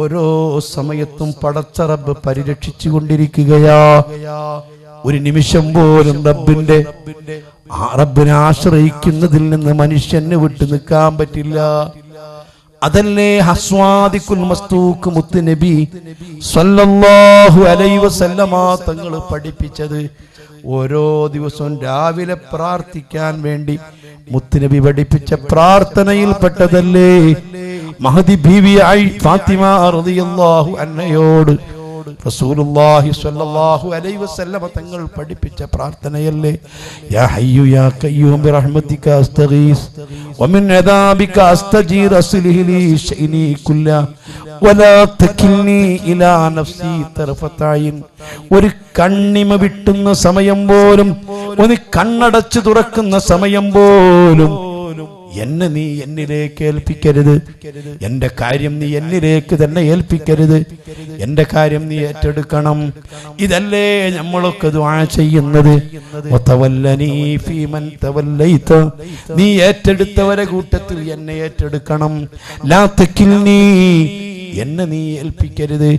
ഓരോ സമയത്തും പടച്ചറബ് പരിരക്ഷിച്ചു കൊണ്ടിരിക്കുകയാ ഒരു നിമിഷം പോലും റബ്ബിന്റെ ആ റബ്ബിനെ ആശ്രയിക്കുന്നതിൽ നിന്ന് മനുഷ്യന് വിട്ടു നിൽക്കാൻ പറ്റില്ല. അതല്ലേ ഹസ്വാദിക്കുൽ മസ്തൂക്ക് മുത്ത് നബി സല്ലല്ലാഹു അലൈഹി വസല്ലമ തങ്ങൾ പഠിപ്പിച്ചത്. ഓരോ ദിവസവും രാവിലെ പ്രാർത്ഥിക്കാൻ വേണ്ടി മുത്ത് നബി പഠിപ്പിച്ച പ്രാർത്ഥനയിൽപ്പെട്ടതല്ലേ? മഹദി ഭീവിയായി ഫാത്തിമ റളിയല്ലാഹു അൻഹയോട് റസൂലുള്ളാഹി സ്വല്ലല്ലാഹു അലൈഹി വസല്ലമ തങ്ങൾ പഠിപ്പിച്ച പ്രാർത്ഥനയല്ലേ? യാ ഹയ്യു യാ ഖയ്യൂം ബിറഹ്മതിക അസ്തഗീസ് വമിൻ അദാബിക അസ്തജീർ അസ്ലിഹി ലി ശൈനി കുല്ല വലാ തകിൽനി ഇലാ നഫ്സി തർഫതായിൻ ഒരു കണ്ണിമ വിട്ടുന്ന സമയം പോലും ഒരു കണ്ണടച്ചു തുറക്കുന്ന സമയം പോലും എന്നെ നീ എന്നിലേക്ക് ഏൽപ്പിക്കരുത്. എന്റെ കാര്യം നീ എന്നിലേക്ക് തന്നെ ഏൽപ്പിക്കരുത്. എന്റെ കാര്യം നീ ഏറ്റെടുക്കണം. ഇതല്ലേ നമ്മളൊക്കെ ദുആ ചെയ്യുന്നത്. നീ ഏറ്റെടുത്തവരെ കൂട്ടത്തിൽ എന്നെ ഏറ്റെടുക്കണം. എന്നെ നീ ഏൽപ്പിക്കരുത്.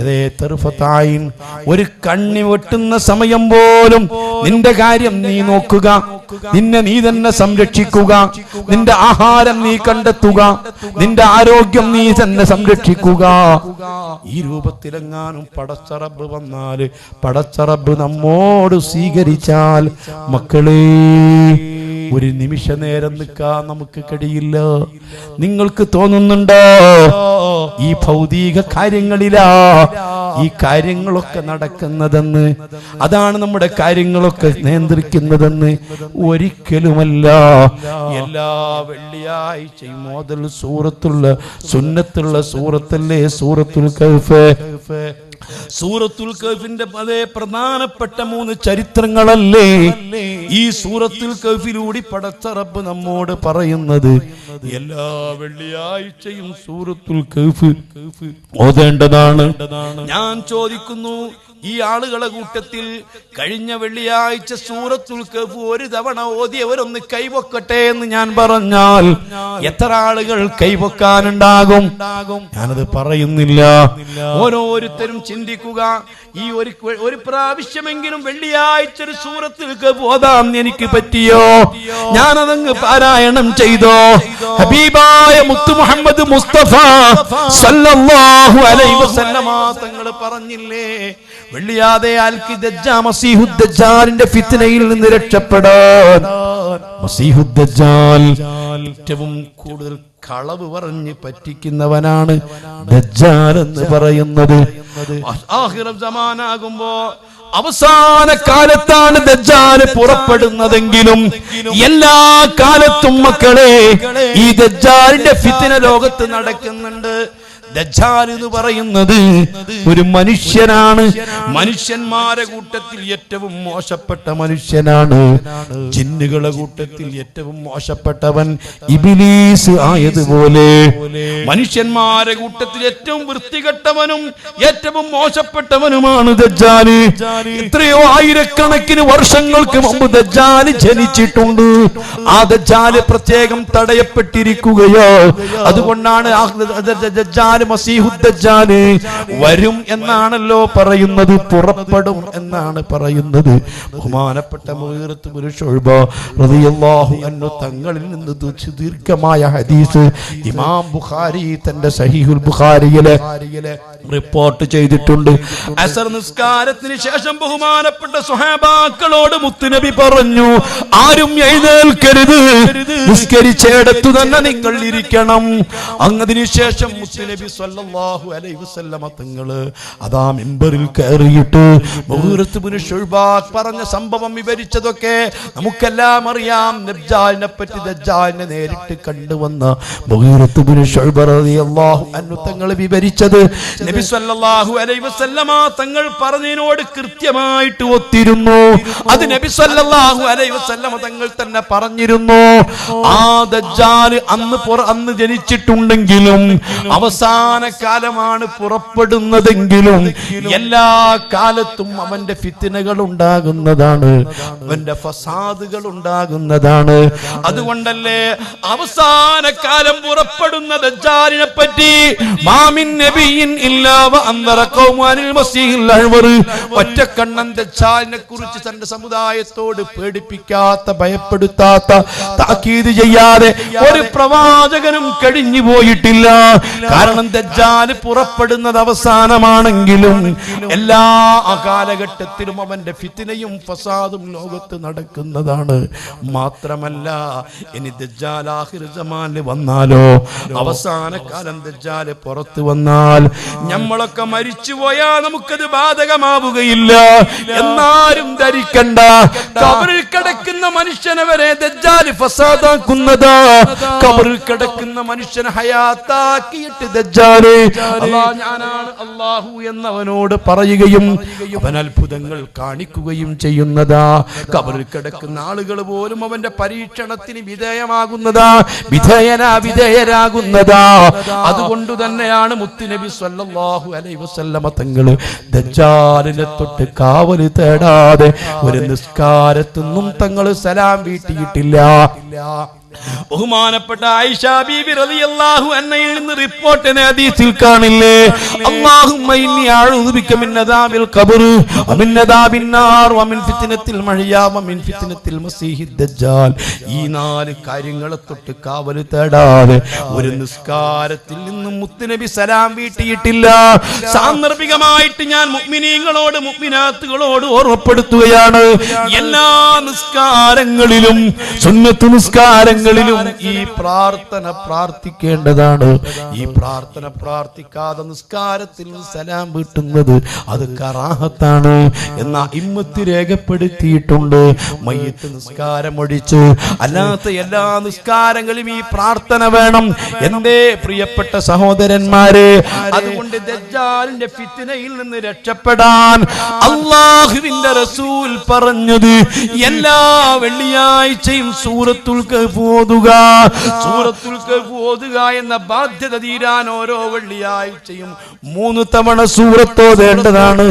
അതേ തെറുഫത്തായിൻ ഒരു കണ്ണി വെട്ടുന്ന സമയം പോലും നിന്റെ കാര്യം നീ നോക്കുക. നിന്നെ നീ തന്നെ സംരക്ഷിക്കുക. നിന്റെ ആഹാരം നീ കണ്ടെത്തുക. നിന്റെ ആരോഗ്യം നീ തന്നെ സംരക്ഷിക്കുക. ഈ രൂപത്തിലെങ്ങാനും പടച്ചറബ് വന്നാൽ പടച്ചറബ് നമ്മോട് സ്വീകരിച്ചാൽ മക്കളേ ഒരു നിമിഷ നേരം നിൽക്കാൻ നമുക്ക് കഴിയില്ല നിങ്ങൾക്ക് തോന്നുന്നുണ്ടോ? ഈ ഭൗതിക കാര്യങ്ങളിലാ ഈ കാര്യങ്ങളൊക്കെ നടക്കുന്നതെന്ന്. അതാണ് നമ്മുടെ കാര്യങ്ങളൊക്കെ നിയന്ത്രിക്കുന്നതെന്ന്. ഒരിക്കലുമല്ല. എല്ലാ വെള്ളിയാഴ്ചയും മോതൽ സൂറത്തുള്ള സുന്നത്തുള്ള സൂറത്തല്ലേ സൂറത്തുൽ കൗഫ്? സൂറത്തുൽ കഫിന്റെ അതേ പ്രധാനപ്പെട്ട മൂന്ന് ചരിത്രങ്ങളല്ലേ? ഈ സൂറത്തുൽ കഫിലൂടി പടച്ച റബ്ബ് നമ്മോട് പറയുന്നത് എല്ലാ വെള്ളിയാഴ്ചയും സൂറത്തുൽ കഫ് ഓതേണ്ടതാണ്. ഞാൻ ചോദിക്കുന്നു ഈ ആളുകളെ കൂട്ടത്തിൽ കഴിഞ്ഞ വെള്ളിയാഴ്ച സൂറത്തുൽ കഫ് ഒരു തവണ ഓതിയവരൊന്ന് കൈവക്കട്ടെ എന്ന് ഞാൻ പറഞ്ഞാൽ എത്ര ആളുകൾ കൈവക്കാനുണ്ടാകും? ഞാനത് പറയുന്നില്ല. ഓരോരുത്തരും ചിന്തിക്കുക ഈ ഒരു ഒരു പ്രാവശ്യമെങ്കിലും വെള്ളിയാഴ്ച ഒരു സൂറത്തിൽ കഫ് ഓതാം എനിക്ക് പറ്റിയോ? ഞാനതങ്ങ് പാരായണം ചെയ്തോ? ഹബീബായ മുത്തു മുഹമ്മദ് മുസ്തഫ സല്ലല്ലാഹു അലൈഹി വസല്ലമ തങ്ങൾ പറഞ്ഞില്ലേ വെള്ളിയാതെ ആൽക്കി ദജ്ജാ മസീഹുദ്ദജാലിന്റെ ഫിത്നയിൽ നിന്ന് രക്ഷപ്പെടാൻ. മസീഹുദ്ദജാൽ ഏറ്റവും കൂടുതൽ കളവ് പറഞ്ഞ് പറ്റിക്കുന്നവനാണ് ദജ്ജാൽ എന്ന് പറയുന്നത്. സമാനാകുമ്പോ അവസാന കാലത്താണ് ദജ്ജാൽ പുറപ്പെടുന്നതെങ്കിലും എല്ലാ കാലത്തും മക്കളെ ഈ ദജ്ജാലിന്റെ ഫിത്തിന ലോകത്ത് നടക്കുന്നുണ്ട്. എന്ന് പറയുന്നത് ഒരു മനുഷ്യനാണ്. മനുഷ്യന്മാരെ കൂട്ടത്തിൽ ഏറ്റവും മോശപ്പെട്ട മനുഷ്യനാണ്. ജിന്നുകളെ കൂട്ടത്തിൽ ഏറ്റവും മോശപ്പെട്ടവൻ ഇബിലീസ് ആയതുപോലെ. മനുഷ്യന്മാരെ കൂട്ടത്തിൽ ഏറ്റവും വൃത്തികെട്ടവനും ഏറ്റവും മോശപ്പെട്ടവനുമാണ് ദജ്ജാൽ. എത്രയോ ആയിരക്കണക്കിന് വർഷങ്ങൾക്ക് മുമ്പ് ദജ്ജാൽ ജനിച്ചിട്ടുണ്ട്. ആ ദജ്ജാൽ പ്രത്യേകം തടയപ്പെട്ടിരിക്കുകയോ? അതുകൊണ്ടാണ് മസീഹുദ്ദജാൽ വരും എന്നാണല്ലോ പറയുന്നത് പുറപ്പെടും എന്നാണ് പറയുന്നത്. ബഹുമാനപ്പെട്ട മുഹീറത്ത് തങ്ങളിൽ നിന്ന് ദീർഘമായ ഹദീസ് ഇമാം ബുഖാരി തന്റെ സഹീഹുൽ ബുഖാരിയിലെ റിപ്പോർട്ട് ചെയ്തിട്ടുണ്ട്. അസർ നിസ്കാരത്തിന് ശേഷം ബഹുമാനപ്പെട്ട സുഹാബാക്കളോട് മുത്തുനബി പറഞ്ഞു ആരും എഴുന്നേൽക്കരുത്. നിസ്കരിച്ചേടത്തു തന്നെ നിങ്ങൾ ഇരിക്കണം. അങ്ങതിനു ശേഷം മുത്തുനബി സല്ലല്ലാഹു അലൈഹി വസല്ലമ തങ്ങൾ അതാ മെമ്പറിൽ കയറിയിട്ട് മുഹൂർത്ത് ബിൻ ശുഅബാഖ് പറഞ്ഞ സംഭവം വിവരിച്ചതൊക്കെ നമുക്കെല്ലാം അറിയാം. നബ്ജാലിനെ പറ്റി ദജ്ജാലിനെ നേരിട്ട് കണ്ടുവന്ന മുഹൂർത്ത് ബിൻ ശുഅബ റളിയല്ലാഹു അൻഹു തങ്ങൾ വിവരിച്ചത് നബി സല്ലല്ലാഹു അലൈഹി വസല്ലമ തങ്ങൾ പറഞ്ഞതിനോട് കൃത്യമായിട്ട് ഒത്തിരുന്നു. അത് നബി സല്ലല്ലാഹു അലൈഹി വസല്ലമ തങ്ങൾ തന്നെ പറഞ്ഞിരുന്നു. ആ ദജ്ജാൽ അന്ന് അന്ന് ജനിച്ചിട്ടുണ്ടെങ്കിലും അവസാന കാലമാണ് പുറപ്പെടുന്നതെങ്കിലും എല്ലാ കാലത്തും അവന്റെ ഫിത്തിനകൾ ഉണ്ടാകുന്നതാണ്. അവന്റെ ഫസാദുകൾ ഉണ്ടാകുന്നതാണ്. അതുകൊണ്ടല്ലേ അവസാന കാലം പുറപ്പെടുന്ന ദജ്ജാലിനെ പറ്റി മാമിൻ നബിയിൻ ഇല്ലാവ ഒറ്റക്കണ്ണൻ ദജ്ജാലിനെ കുറിച്ച് തന്റെ സമുദായത്തോട് പേടിപ്പിക്കാത്ത ഭയപ്പെടുത്താത്ത താക്കീത് ചെയ്യാതെ ഒരു പ്രവാചകനും കഴിഞ്ഞു പോയിട്ടില്ല. കാരണം ദജ്ജാൽ പുറപ്പെടുന്നത് അവസാനമാണെങ്കിലും എല്ലാ കാലഘട്ടത്തിലും അവന്റെ ഫിത്തിനയും ഫസാദും ലോകത്ത് നടക്കുന്നതാണ്. മാത്രമല്ല ഇനി ദജ്ജാൽ ആഹിർ സമാനിൽ വന്നാലോ? അവസാന കാലം ദജ്ജാൽ പുറത്തു വന്നാൽ നമ്മളൊക്കെ മരിച്ചുപോയാ നമുക്കത് ബാധകമാവുകയില്ല. എന്നാരും ധരിക്കണ്ട. കബറിൽ കിടക്കുന്ന മനുഷ്യനെ വരെ ദജ്ജാൽ ഫസാദാക്കുന്നത്. കബറിൽ കിടക്കുന്ന മനുഷ്യൻ ഹയാത്താക്കിയിട്ട് ദജ്ജാൽ. അല്ലാ ഞാനാണ് അള്ളാഹു എന്നവനോട് പറയുകയും അവൻ അത്ഭുതങ്ങൾ കാണിക്കുകയും ചെയ്യുന്നതാ. കബറിൽ കിടക്കുന്ന ആളുകൾ പോലും അവന്റെ പരീക്ഷണത്തിന് വിധേയമാകുന്നതാ. വിധേയനാ വിധേയരാകുന്നതാ. അതുകൊണ്ട് തന്നെയാണ് മുത്തുനബി സല്ലല്ലാഹു അലൈഹി വസല്ലമ തങ്ങൾ ദജ്ജാലിനെ തൊട്ട് കാവൽ തേടാതെ ഒരു നിസ്കാരത്തൊന്നും തങ്ങൾ സലാം വീട്ടിയിട്ടില്ല. ബഹുമാനപ്പെട്ട ആയിഷ ബീബി റളിയല്ലാഹു അൻഹയിൽ നിന്ന് റിപ്പോർട്ടിനെ ഹദീസിൽ കാണില്ലേ? അല്ലാഹുമ്മ ഇന്നി അഊദു ബിക മിൻ അദാബിൽ ഖബർ വമിൻ അദാബിൻ നാർ വമിൻ ഫിത്നത്തിൽ മഹിയ വമിൻ ഫിത്നത്തിൽ മസീഹിദ് ദജ്ജാൽ. ഈ നാല് കാര്യങ്ങളെ തൊട്ട് കാവൽ തേടാതെ ഒരു നിസ്കാരത്തിൽ നിന്നും മുത്തുനബി സലാം വീട്ടിയിട്ടില്ല. സാന്ദർഭികമായിട്ട് ഞാൻ മുഗ്മിനീങ്ങളോട് മുഗ്മിനാത്തുകളോട് ഓർമ്മപ്പെടുത്തുകയാണ്. എല്ലാ നിസ്കാരങ്ങളിലും സുന്നത്ത് നിസ്കാരങ്ങളിലും ഈ പ്രാർത്ഥന പ്രാർത്ഥിക്കേണ്ടതാണ്. ഈ പ്രാർത്ഥന പ്രാർത്ഥിക്കാതെ നിസ്കാരത്തിൽ സലാം വീട്ടുന്നത് അത് കറാഹത്താണ് എന്ന ഇമ്മത്ത് രേഖപ്പെടുത്തിയിട്ടുണ്ട്. മയ്യത്ത് നിസ്കാരം ഒഴിച്ച് അല്ലാത്ത എല്ലാ നിസ്കാരങ്ങളിലും ഈ പ്രാർത്ഥന വേണം. എന്റെ പ്രിയപ്പെട്ട സഹോദരന്മാരെ അതുകൊണ്ട് ദജ്ജാലിന്റെ ഫിത്തിനയിൽ നിന്ന് രക്ഷപ്പെടാൻ അള്ളാഹുവിന്റെ റസൂൽ പറഞ്ഞത് എല്ലാ വെള്ളിയാഴ്ചയും സൂറത്തുൽ ഓതുക. സൂറത്തുൽ ഓതുക എന്ന ബാധ്യത തീരാൻ ഓരോ വെള്ളിയാഴ്ചയും മൂന്ന് തവണ സൂറത്തോതേണ്ടതാണ്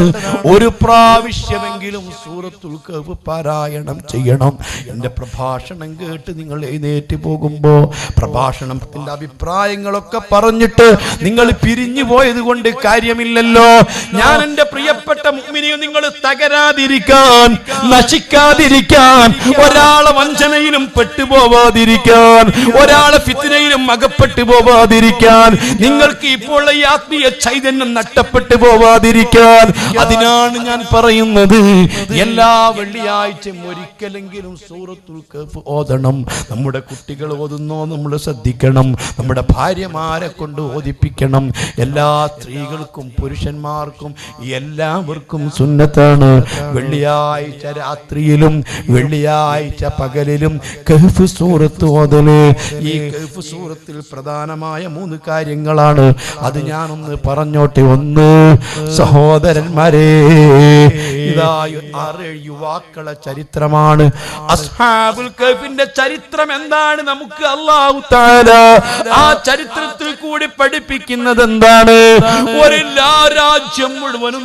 ഒരു പ്രാവശ്യമെങ്കിലും സൂറത്തുൽ കഹ്ഫ് പാരായണം ചെയ്യണം. എന്റെ പ്രഭാഷണം കേട്ട് നിങ്ങൾ എഴുന്നേറ്റ് പോകുമ്പോ പ്രഭാഷണത്തിന്റെ അഭിപ്രായങ്ങളൊക്കെ പറഞ്ഞിട്ട് നിങ്ങൾ പിരിഞ്ഞു പോയത് കൊണ്ട് കാര്യമില്ലല്ലോ. ഞാൻ എന്റെ പ്രിയപ്പെട്ട മുഅ്മിനിയെ നിങ്ങൾ തകരാതിരിക്കാൻ നശിക്കാതിരിക്കാൻ ഒരാളെ വഞ്ചനയിലും പെട്ടുപോവാതിരിക്കാൻ ഒരാളെ ഫിത്തിനയിലും അകപ്പെട്ടു പോവാതിരിക്കാൻ നിങ്ങൾക്ക് ഇപ്പോൾ ഈ ആത്മീയ ചൈതന്യം നഷ്ടപ്പെട്ടു പോവാതിരിക്കാൻ. അതിനാണ് ഞാൻ പറയുന്നത് എല്ലാ വെള്ളിയാഴ്ചയും ഒരിക്കലെങ്കിലും സൂറത്തുൽ കഹ്ഫ് ഓതണം. നമ്മുടെ കുട്ടികൾ ഓതുന്നോ നമ്മൾ ശ്രദ്ധിക്കണം. നമ്മുടെ ഭാര്യമാരെ കൊണ്ട് ഓതിപ്പിക്കണം. എല്ലാ സ്ത്രീകൾക്കും പുരുഷന്മാർക്കും എല്ലാവർക്കും സുന്നത്താണ്. വെള്ളിയാഴ്ച രാത്രിയിലും വെള്ളിയാഴ്ച പകലിലും കഹ്ഫ് സൂറത്ത് ഓതൽ. ഈ കഹ്ഫ് സൂറത്തിൽ പ്രധാനമായ മൂന്ന് കാര്യങ്ങളാണ്. അത് ഞാനൊന്ന് പറഞ്ഞോട്ടെ ഒന്ന്. സഹോദരന്മാരെ ഇതാ ആറ് യുവാക്കളെ ചരിത്രമാണ്. അസ്ഹാബുൽ കഹ്ഫിന്റെ ചരിത്രം എന്താണ് നമുക്ക് അള്ളാഹു ആ ചരിത്രത്തിൽ കൂടി പഠിപ്പിക്കുന്നത് എന്താണ്? ഒരു രാജ്യം മുഴുവനും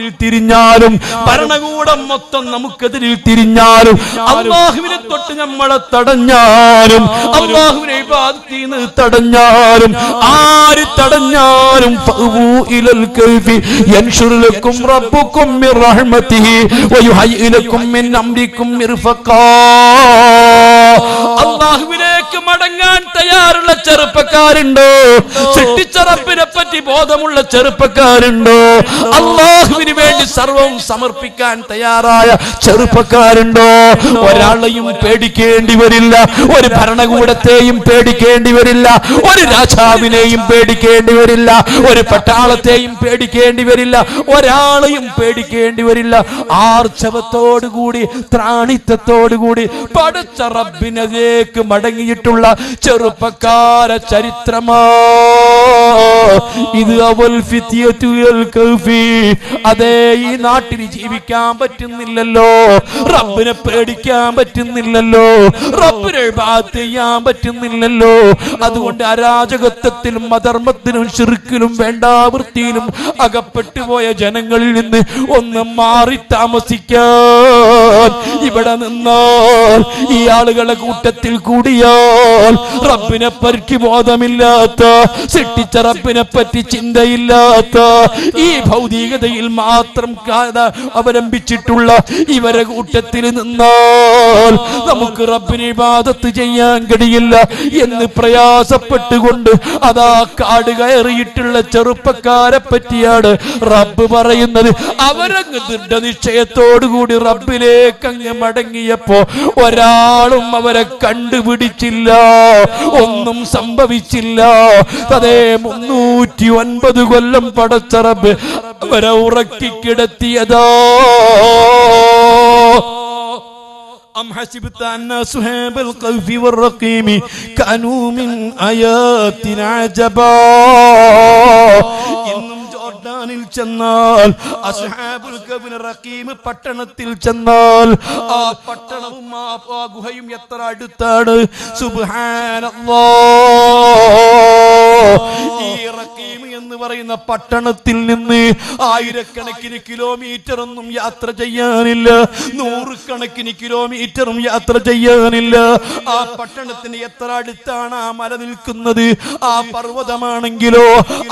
നമുക്കെതിരിൽ തിരിഞ്ഞാലും ഭരണകൂടം മൊത്തം നമുക്കെതിരിൽ തിരിഞ്ഞാലും അള്ളാഹുവിനെ തൊട്ട് നമ്മളെ തടഞ്ഞാലും അള്ളാഹുവിനെ ഇബാദത്തിൽ തടഞ്ഞാലും ആര് തടഞ്ഞാലും റബ്ബുക്കും മിർ റഹ്മതിഹി വയുഹയ്യി ലക്കും മിൻ അംരിക്കും മിർഫഖാ അള്ളാഹുവിലേക്ക് മടങ്ങാൻ തയ്യാറുള്ള ചെറുപ്പക്കാരുണ്ടോ? ചിട്ടിച്ചറപ്പിനെ പറ്റി ബോധമുള്ള ചെറുപ്പക്കാരുണ്ടോ? അള്ളാഹുവിന് വേണ്ടി സർവവും സമർപ്പിക്കാൻ തയ്യാറായ ചെറുപ്പക്കാരുണ്ടോ? ഒരാളെയും പേടിക്കേണ്ടി വരില്ല ഒരു ഭരണകൂടത്തെയും പേടിക്കേണ്ടി വരില്ല ഒരു രാജാവിനെയും പേടിക്കേണ്ടി വരില്ല ഒരു പട്ടാളത്തെയും പേടിക്കേണ്ടി വരില്ല ഒരാളെയും പേടിക്കേണ്ടി വരില്ല. ആർച്ചവത്തോടുകൂടി ത്രാണിത്തത്തോടുകൂടി പടച്ച റബ്ബിനേക്ക് മടങ്ങിയ മടങ്ങിയിട്ടുള്ള ചെറുപ്പക്കാര ചരിത്രമാ. ഇത് അവൽ അതേ ഈ നാട്ടിൽ ജീവിക്കാൻ പറ്റുന്നില്ലല്ലോ. റബ്ബിനെ പേടിക്കാൻ പറ്റുന്നില്ലല്ലോ. റബ്ബിനെ ചെയ്യാൻ പറ്റുന്നില്ലല്ലോ. അതുകൊണ്ട് അരാജകത്വത്തിലും അധർമ്മത്തിലും ശിർക്കിലും വേണ്ടാവൃത്തിയിലും അകപ്പെട്ടു പോയ ജനങ്ങളിൽ നിന്ന് ഒന്ന് മാറി താമസിക്കാൻ. ഇവിടെ നിന്നാൽ ഈ ആളുകളെ കൂട്ടത്തിൽ കൂടിയാൽ റബ്ബിനെ പരിക്ക് ബോധമില്ലാത്ത സൃഷ്ടിച്ച റബ്ബിനെ പറ്റി ചിന്തയില്ലാത്ത ഈ ഭൗതികതയിൽ മാത്രം അവലംബിച്ചിട്ടുള്ള ഇവരെ കൂട്ടത്തിൽ നിന്നാൽ നമുക്ക് റബ്ബിനെ ഇബാദത്ത് ചെയ്യാൻ കഴിയില്ല എന്ന് പ്രയാസപ്പെട്ടുകൊണ്ട് അതാ കാട് കയറിയിട്ടുള്ള ചെറുപ്പക്കാരെ പറ്റിയാണ് റബ്ബ് പറയുന്നത്. അവരങ്ങ് ദൃഢനിശ്ചയത്തോടുകൂടി റബ്ബിലേക്ക് അങ്ങ് മടങ്ങിയപ്പോ ഒരാളും അവരെ കണ്ടുപിടിച്ചില്ല ഒന്നും സംഭവിച്ചില്ല. അതേ മുന്നൂറ്റി ഒൻപത് കൊല്ലം പടച്ച റബ്ബ് അവരെ ഉറക്കിക്കിടത്തിയതാ أم حسبت أن أصحاب القوف والرقيم كانوا من آياتنا عجبا ഇന്നും ജോർഡാനിൽ ചെന്നാൽ അസ്ഹാബുൽ കബ്ന് റഖീം പട്ടണത്തിൽ ചെന്നാൽ ആ പട്ടണവും ആ ആ ഗുഹയും എത്ര അടുത്താണ് സുബ്ഹാനല്ലാഹ് ഈ റഖീം എന്ന് പറയുന്ന പട്ടണത്തിൽ നിന്ന് ആയിരക്കണക്കിന് കിലോമീറ്റർ ഒന്നും യാത്ര ചെയ്യാനില്ല. നൂറുകണക്കിന് കിലോമീറ്ററും യാത്ര ചെയ്യാനില്ല. ആ പട്ടണത്തിന് എത്ര അടുത്താണ് ആ മല നിൽക്കുന്നത്? ആ പർവതമാണെങ്കിലോ?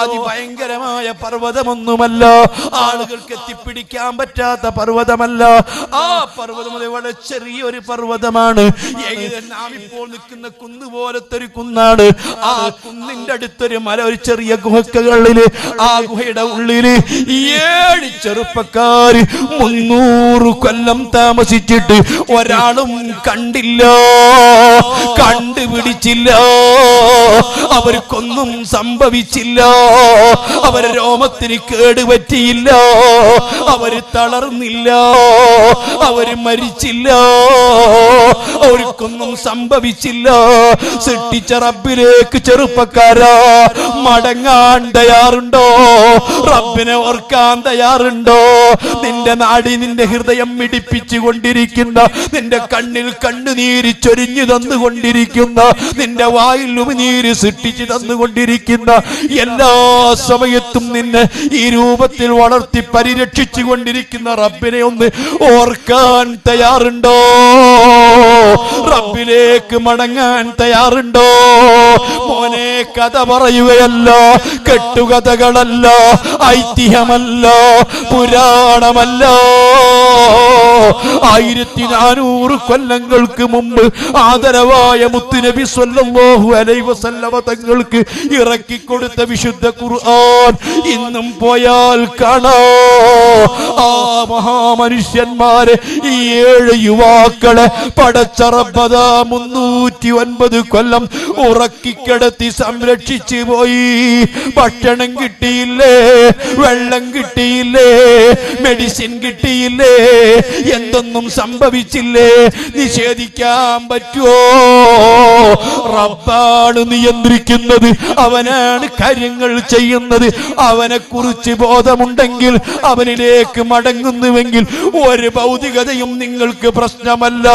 അതിഭയങ്കരമായ പർവതമൊന്നുമല്ല. ആളുകൾക്ക് എത്തിപ്പിടിക്കാൻ പറ്റാത്ത പർവതമല്ല. ആ പർവതം വളരെ ചെറിയൊരു പർവതമാണ്. നാം ഇപ്പോൾ നിൽക്കുന്ന കുന്ന് പോലത്തെ ഒരു കുന്നാണ്. ആ കുന്നിന്റെ അടുത്തൊരു മല ഒരു ചെറിയ ഗുഹകളിൽ ആ ഗുഹയുടെ ഉള്ളിൽ ഏഴ് ചെറുപ്പക്കാര് മുന്നൂറ് കൊല്ലം താമസിച്ചിട്ട് ഒരാളും കണ്ടില്ല കണ്ടുപിടിച്ചില്ല. അവർക്കൊന്നും സംഭവിച്ചില്ല അവരെ രോമത്തിന് കേടുപറ്റിയില്ല അവർ തളർന്നില്ല അവർ മരിച്ചില്ല അവർക്കൊന്നും സംഭവിച്ചില്ല. സൃഷ്ടിച്ച റബ്ബിലേക്ക് ചെറുപ്പക്കാരാ മടങ്ങാൻ തയ്യാറുണ്ടോ? റബ്ബിനെ ഓർക്കാൻ തയ്യാറുണ്ടോ? നിന്റെ നാടി നിന്റെ ഹൃദയം മിടിപ്പിച്ചു കൊണ്ടിരിക്കുന്ന നിന്റെ കണ്ണിൽ കണ്ണുനീര് ചൊരിഞ്ഞു തന്നുകൊണ്ടിരിക്കുന്ന നിന്റെ വായിൽ ഉപനീര് സൃഷ്ടിച്ചു തന്നുകൊണ്ടിരിക്കുന്ന എല്ലാ സമയത്തും നിന്നെ ഈ രൂപത്തിൽ വളർത്തി പരിരക്ഷിച്ചു കൊണ്ടിരിക്കുന്ന റബ്ബിനെ ഒന്ന് ഓർക്കാൻ തയ്യാറുണ്ടോ? റബ്ബിലേക്ക് മടങ്ങാൻ തയ്യാറുണ്ടോ? മോനെ കഥ പറയുകയല്ലോ കെട്ടുകഥകളല്ലോ ഐതിഹ്യമല്ലോ പുരാണമല്ല. ആയിരത്തി നാനൂറ് കൊല്ലങ്ങൾക്ക് മുമ്പ് ആദരവായ മുത്തുനബി സ്വല്ലല്ലാഹു അലൈഹി വസല്ലമ തങ്ങൾക്ക് ഇറക്കിക്കൊടുത്ത വിശുദ്ധ ഖുർആൻ ഇന്നും പോയാൽ കാണാ. ആ മഹാമനുഷ്യന്മാരെ ഈ ഏഴ് യുവാക്കളെ പടച്ചറബത മുന്നൂറ്റി ഒൻപത് കൊല്ലം ഉറക്കിക്കിടത്തി സംരക്ഷിച്ചു പോയി. ഭക്ഷണം കിട്ടിയില്ലേ? വെള്ളം കിട്ടിയില്ലേ? മെഡിസിൻ കിട്ടിയില്ലേ? എന്തൊന്നും സംഭവിച്ചില്ലേ? നിഷേധിക്കാൻ പറ്റുമോ റബ്ബാണ് നിയന്ത്രിക്കുന്നത്. അവനാണ് കാര്യങ്ങൾ ചെയ്യുന്നത്. അവനെ കുറിച്ച് ബോധമുണ്ടെങ്കിൽ അവനിലേക്ക് മടങ്ങുന്നുവെങ്കിൽ ഒരു ഭൗതികതയും നിങ്ങൾക്ക് പ്രശ്നമല്ല.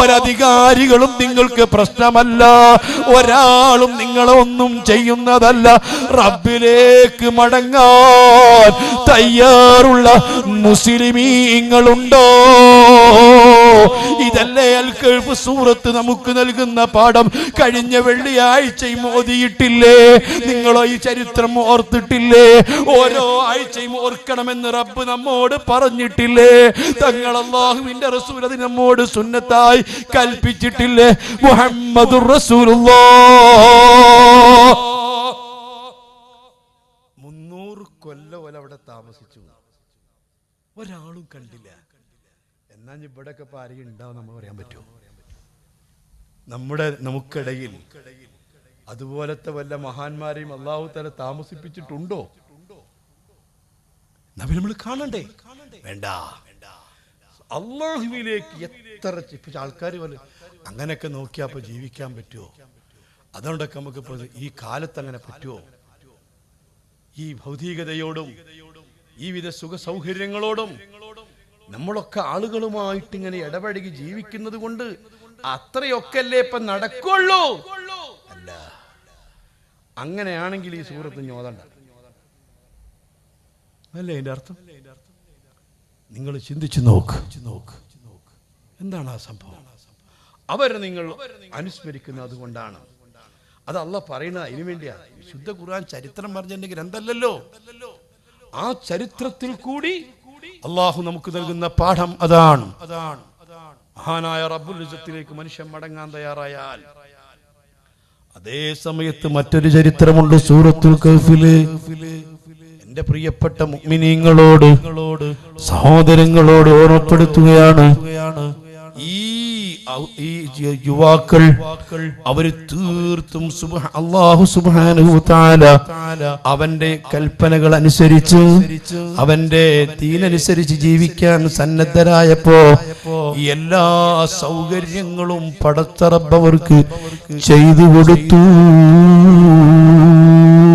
ഒരധികാരികളും നിങ്ങൾക്ക് പ്രശ്നമല്ല. ഒരാളും നിങ്ങളൊന്നും ചെയ്യുന്നതല്ല. റബ്ബിലേക്ക് മടങ്ങാൻ തയ്യാറുള്ള മുസ്ലിമീങ്ങളുണ്ടോ? ഇതല്ലേ അൽ കഴുപ്പ് സൂറത്ത് നമുക്ക് നൽകുന്ന പാഠം. കഴിഞ്ഞ വെള്ളിയാഴ്ചയും ഓതിയിട്ടില്ലേ നിങ്ങളോ ഈ ചരിത്രം ഓർത്തിട്ടില്ലേ? ഓരോ ആഴ്ചയും ഓർക്കണമെന്ന് റബ്ബ് നമ്മോട് പറഞ്ഞിട്ടില്ലേ? തങ്ങൾ അള്ളാഹുവിന്റെ റസൂൽ അത് നമ്മോട് സുന്നത്തായി കൽപ്പിച്ചിട്ടില്ലേ? മുഹമ്മദ് മുന്നൂറ് കൊല്ലം അവിടെ താമസിച്ചു. ഒരാളും കണ്ടില്ല. എന്നാ ഇവിടെയൊക്കെ ഇപ്പൊ ആരെയും ഉണ്ടാവും നമ്മൾ പറയാൻ പറ്റുമോ? നമ്മുടെ നമുക്കിടയിൽ അതുപോലത്തെ വല്ല മഹാന്മാരെയും അള്ളാഹു തല താമസിപ്പിച്ചിട്ടുണ്ടോ? നമ്മൾ കാണണ്ടേ? വേണ്ട. അള്ളാഹുവിലേക്ക് എത്ര ആൾക്കാർ പോലെ അങ്ങനെയൊക്കെ നോക്കിയാൽ ജീവിക്കാൻ പറ്റുമോ? അതുകൊണ്ടൊക്കെ നമുക്ക് ഇപ്പൊ ഈ കാലത്ത് അങ്ങനെ പറ്റുമോ? ഈ ഭൗതികതയോടും ഈ വിധ സുഖ സൗകര്യങ്ങളോടും നമ്മളൊക്കെ ആളുകളുമായിട്ട് ഇങ്ങനെ ഇടപഴകി ജീവിക്കുന്നത് കൊണ്ട് അത്രയൊക്കെ അല്ലേ ഇപ്പൊ നടക്കുള്ളൂ. അല്ല അങ്ങനെയാണെങ്കിൽ ഈ സൂറത്ത് ഞോതണ്ട അല്ലേ അതിന്റെ അർത്ഥം? നിങ്ങൾ ചിന്തിച്ചു നോക്ക്. നോക്ക് എന്താണ് ആ സംഭവം? അവർ നിങ്ങൾ അനുസ്മരിക്കുന്നത് അതുകൊണ്ടാണ് അത് അല്ല പറയുന്നത് അതിനു വേണ്ടിയാ. ശുദ്ധ ഖുർആൻ ചരിത്രം പറഞ്ഞിട്ടുണ്ടെങ്കിൽ എന്തല്ലല്ലോ ആ ചരിത്രത്തിൽ കൂടി അള്ളാഹു നമുക്ക് നൽകുന്ന പാഠം അതാണ്. അതാണ് മഹാനായ റബ്ബുൽ ഇസ്സത്തിലേക്ക് മനുഷ്യൻ മടങ്ങാൻ തയ്യാറായാൽ അതേ സമയത്ത് മറ്റൊരു ചരിത്രമുണ്ട് സൂറത്തുൽ എന്റെ പ്രിയപ്പെട്ട മുഅ്മിനീങ്ങളോട് സഹോദരങ്ങളോട് ഓർമ്മപ്പെടുത്തുകയാണ്. ഈ യുവാക്കൾ അവർ തീർത്തും അള്ളാഹു തആല അവന്റെ കൽപ്പനകൾ അനുസരിച്ച് അവന്റെ തീനനുസരിച്ച് ജീവിക്കാൻ സന്നദ്ധരായപ്പോ എല്ലാ സൗകര്യങ്ങളും പടത്തറബ് അവർക്ക് ചെയ്തു കൊടുത്തു.